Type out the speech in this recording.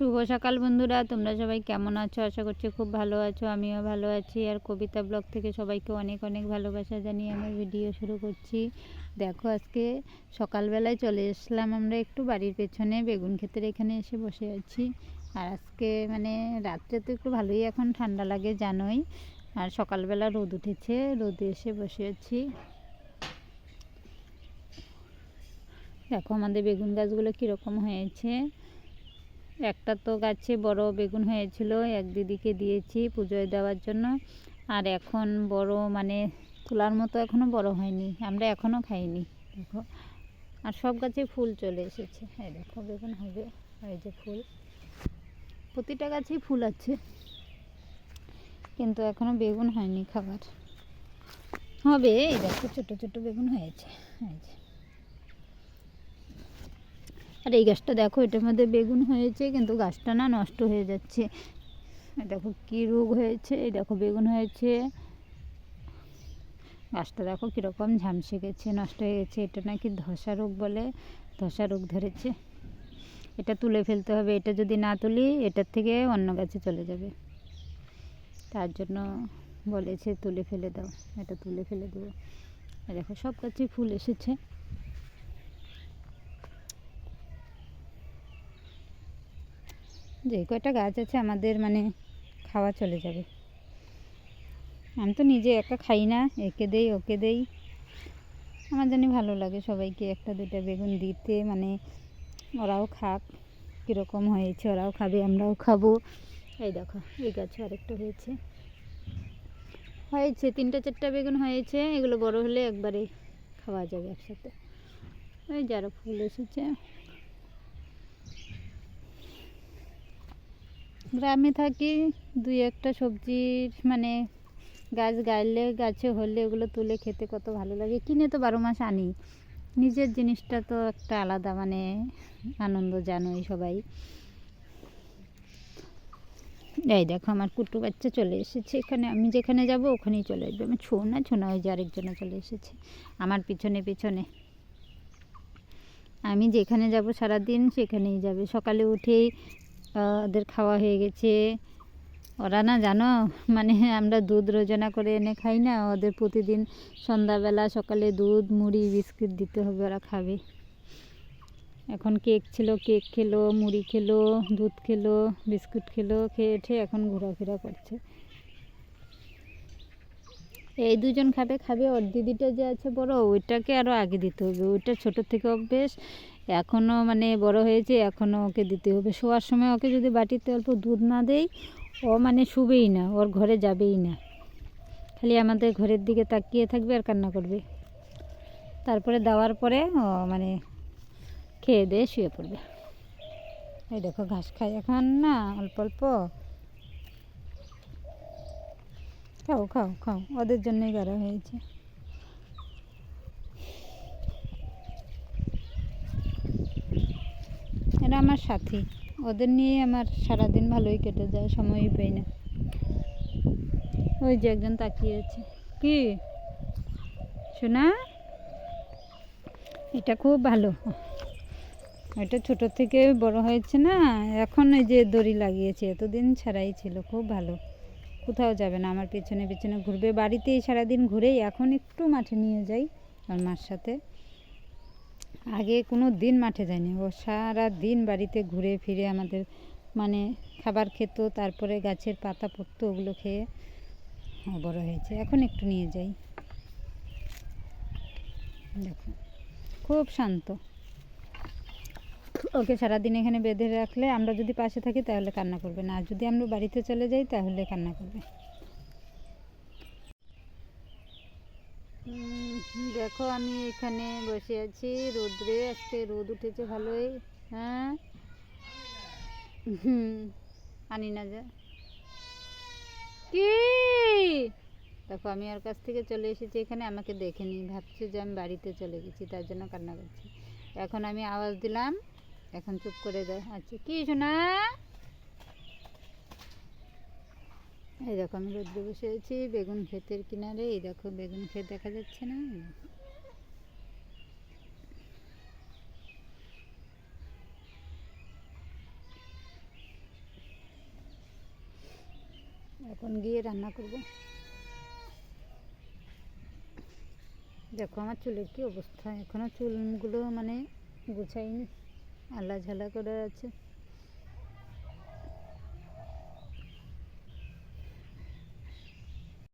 শুভ সকাল বন্ধুরা, তোমরা সবাই কেমন আছো? আশা করছি খুব ভালো আছো, আমিও ভালো আছি। আর কবিতা ব্লগ থেকে সবাইকে অনেক অনেক ভালোবাসা জানিয়ে আমার ভিডিও শুরু করছি। দেখো, আজকে সকালবেলায় চলে এসলাম আমরা একটু বাড়ির পেছনে, বেগুন ক্ষেতের এখানে এসে বসে আছি। আর আজকে মানে রাত্রে তো একটু ভালোই এখন ঠান্ডা লাগে, জানোই। আর সকালবেলা রোদ উঠেছে, রোদে এসে বসে আছি। দেখো, আমাদের বেগুন গাছগুলো কীরকম হয়েছে। একটা তো গাছে বড় বেগুন হয়েছিল, এক দিদিকে দিয়েছি পুজোয় দেওয়ার জন্য। আর এখন বড় মানে তোলার মতো এখনও বড় হয়নি, আমরা এখনও খাইনি, দেখো। আর সব গাছে ফুল চলে এসেছে, এই দেখো বেগুন হবে, এই যে ফুল। প্রতিটা গাছেই ফুল আছে, কিন্তু এখনও বেগুন হয়নি খাবার। হবে, এই দেখো ছোটো ছোটো বেগুন হয়েছে যে। আর এই গাছটা দেখো, এটার মধ্যে বেগুন হয়েছে, কিন্তু গাছটা না নষ্ট হয়ে যাচ্ছে। দেখো কী রোগ হয়েছে, এই দেখো বেগুন হয়েছে। গাছটা দেখো কীরকম ঝামসে গেছে, নষ্ট হয়ে গেছে। এটা নাকি ধসা রোগ বলে, ধসা রোগ ধরেছে। এটা তুলে ফেলতে হবে, এটা যদি না তুলি, এটার থেকে অন্য গাছে চলে যাবে। তার জন্য বলেছে তুলে ফেলে দাও, এটা তুলে ফেলে দেবো। দেখো সব গাছে ফুল এসেছে। যে কয়টা গাছ আছে আমাদের মানে খাওয়া চলে যাবে। আমি তো নিজে একা খাই না, একে দেই, ওকে দেই। আমার জানি ভালো লাগে সবাইকে একটা দুটা বেগুন দিতে মানে ওরাও খাক, কীরকম হয়েছে, ওরাও খাবে, আমরাও খাব। এই দেখো, এই গাছে আরেকটা হয়েছে। হয়েছে, তিনটা চারটা বেগুন হয়েছে, এগুলো বড় হলে একবারে খাওয়া যাবে একসাথে। ওই যারা ফুল এসেছে। গ্রামে থাকি, দুই একটা সবজির মানে গাছ গাইলে, গাছে হলে ওগুলো তুলে খেতে কত ভালো লাগে। কিনে তো বারো মাস আনি। নিজের জিনিসটা তো একটা আলাদা মানে আনন্দ জানোই সবাই। এই দেখো আমার কুটু বাচ্চা চলে এসেছে। এখানে আমি যেখানে যাব ওখানেই চলে আসবে। আমার ছো না ছো না, ওই যে আরেকজনে চলে এসেছে। আমার পিছনে পিছনে। আমি যেখানে যাব সারাদিন সেখানেই যাবে। সকালে উঠেই ওদের খাওয়া হয়ে গেছে। ওরা না জানো মানে আমরা দুধ রোজনা করে এনে খাই না, ওদের প্রতিদিন সন্ধ্যাবেলা সকালে দুধ, মুড়ি, বিস্কিট দিতে হবে ওরা খাবে। এখন কেক ছিল, কেক খেলো, মুড়ি খেলো, দুধ খেলো, বিস্কুট খেলো, খেয়ে উঠে এখন ঘোরাফেরা করছে। এই দুজন খাবে খাবে, ওর দিদিটা যে আছে বড়, ওইটাকে আরও আগে দিতে হবে। ওইটা ছোটোর থেকে অভ্যেস এখনও মানে বড় হয়েছে, এখনও ওকে দিতে হবে। শোয়ার সময় ওকে যদি বাটিতে অল্প দুধ না দেই, ও মানে শুবেই না, ওর ঘরে যাবেই না। খালি আমাদের ঘরের দিকে তাকিয়ে থাকবে আর কান্না করবে। তারপরে দেওয়ার পরে ও মানে খেয়ে দিয়ে শুয়ে পড়বে। এই দেখো ঘাস খাই এখন না, অল্প অল্প। খাও খাও খাও, ওদের জন্যই করা হয়েছে। আমার সাথী। ওদের নিয়ে আমার সারাদিন ভালোই কেটে যায়, সময়ই পাই না। ওই যে একজন তাকিয়ে আছে। কি? শোনা এটা খুব ভালো। এটা ছোট থেকে বড় হয়েছে না? এখন ওই যে দড়ি লাগিয়েছে, এতদিন ছাড়াই ছিল, খুব ভালো। কোথাও যাবে না, আমার পেছনে পেছনে ঘুরবে। বাড়িতেই সারাদিন ঘুরেই এখন একটু মাঠে নিয়ে যাই আমার মার সাথে। আগে কোনো দিন মাঠে যায়নি। ও সারা দিন বাড়িতে ঘুরে ফিরে আমাদের মানে খাবার খেত, তারপরে গাছের পাতা পড়তো, ওগুলো খেয়ে বড় হয়েছে। এখন একটু নিয়ে যাই। দেখো খুব শান্ত। ওকে সারাদিন এখানে বেঁধে রাখলে আমরা যদি পাশে থাকি তাহলে কান্না করবে না। আর যদি আমরা বাড়িতে চলে যাই তাহলে কান্না করবে। দেখো আমি এখানে বসে আছি। রোদ্রে আজকে রোদ উঠেছে ভালোই হ্যাঁ? আনি না যা। কি? দেখো আমি ওর কাছ থেকে চলে এসেছি, এখানে আমাকে দেখে দেখেনি ভাবছে যে আমি বাড়িতে চলে গেছি, তার জন্য কান্না করছি। এখন আমি আওয়াজ দিলাম, এখন চুপ করে দেয় আচ্ছা কি শোনা এই দেখো আমি রোদ্রে বসে আছি বেগুন ক্ষেতের কিনারে, এই দেখো বেগুন ক্ষেত দেখা যাচ্ছে না। এখন গিয়ে রান্না করব। দেখো আমার চুলের কি অবস্থা এখনও চুলগুলো মানে গুছাইনি আল্লা ঝালা করে আছে।